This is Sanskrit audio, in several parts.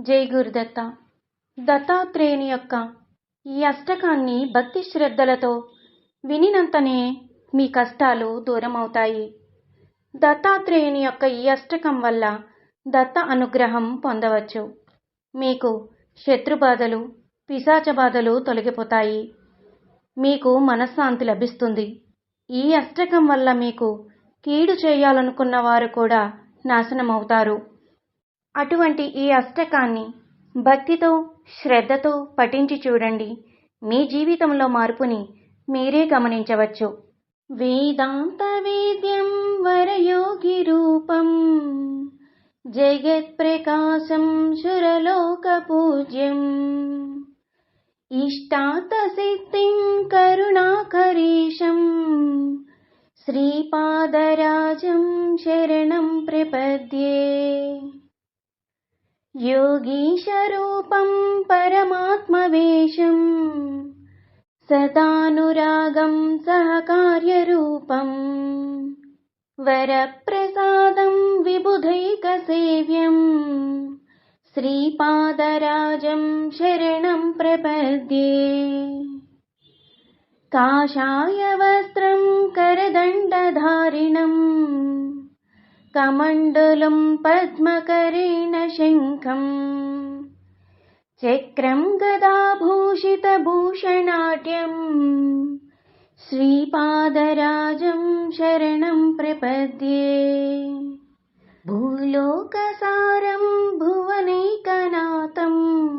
జై గురుదత్త. దత్తాత్రేయుని యొక్క ఈ అష్టకాన్ని భక్తి శ్రద్ధలతో వినినంతనే మీ కష్టాలు దూరమవుతాయి. దత్తాత్రేయుని యొక్క ఈ అష్టకం వల్ల దత్త అనుగ్రహం పొందవచ్చు. మీకు శత్రుబాధలు పిశాచ బాధలు తొలగిపోతాయి. మీకు మనశ్శాంతి లభిస్తుంది. ఈ అష్టకం వల్ల మీకు కీడు చేయాలనుకున్న వారు కూడా నాశనమవుతారు. అటువంటి ఈ అష్టకాన్ని భక్తితో శ్రద్ధతో పఠించి చూడండి. మీ జీవితంలో మార్పుని మీరే గమనించవచ్చు. వేదాంత వేద్యం వరయోగి రూపం. జగత్ ప్రకాశం సురలోక పూజ్యం. ఇష్టాత సిద్ధిం కరుణాకరీశం. శ్రీపాదరాజం శరణం ప్రపద్యే. योगीशरूपं परमात्मवेशम् सदानुरागं सहकार्यरूपम् वरप्रसादं विबुधैकसेव्यम् श्रीपादराजं शरणं प्रपद्ये। काषायवस्त्रं करदण्डधारिणम् कमण्डलं पद्मकरेण शङ्खम्। चक्रं गदाभूषितभूषणाढ्यम् श्रीपादराजं शरणं प्रपद्ये। भूलोकसारं भुवनैकनाथम्।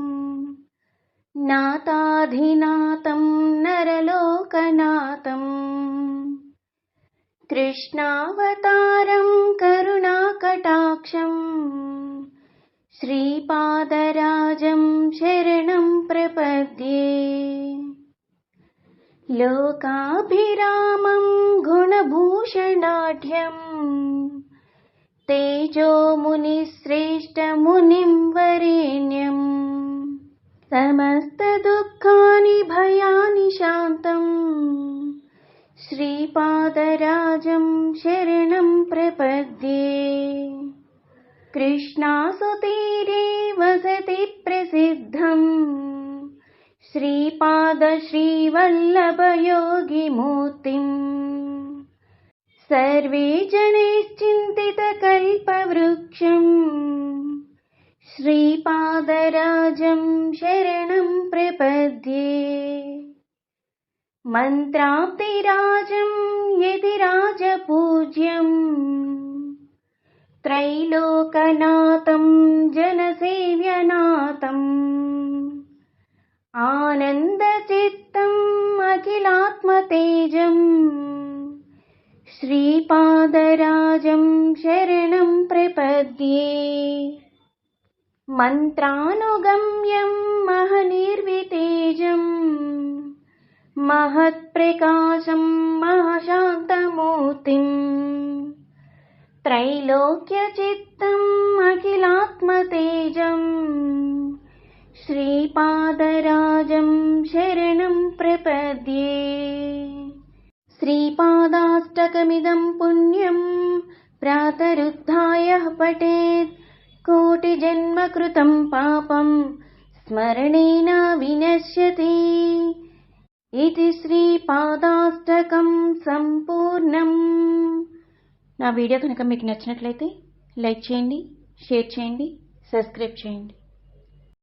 नाताधिनाथं कृष्णावतारं करुणाकटाक्षम् श्रीपादराजं शरणं प्रपद्ये। लोकाभिरामं गुणभूषणाढ्यम् तेजोमुनिश्रेष्ठमुनिं वरेण्यम्। समस्तदुःखानि श्रीपादराजं शरणं प्रपद्ये। कृष्णासुतीरे वसति प्रसिद्धम्। श्रीपादश्रीवल्लभयोगिमूर्तिम् सर्वे जनैश्चिन्तितकल्पवृक्षम् श्रीपादराजं मन्त्राब्धिराजं यदि राजपूज्यम् त्रैलोकनाथं जनसेव्यनाथम् आनन्दचित्तम् अखिलात्मतेजम् श्रीपादराजं शरणं प्रपद्ये मन्त्रानुगम्यं महत्प्रकाशं महाशान्तमूर्तिम्। त्रैलोक्यचित्तम् अखिलात्मतेजम्। श्रीपादराजं शरणं प्रपद्ये। श्रीपादाष्टकमिदं पुण्यं प्रातरुद्धाय पठेत्। कोटिजन्मकृतं पापं स्मरणेन विनश्यति ఇది శ్రీపాదాష్టకం సంపూర్ణం నా వీడియో కనుక మీకు నచ్చినట్లయితే లైక్ చేయండి షేర్ చేయండి సబ్స్క్రైబ్ చేయండి.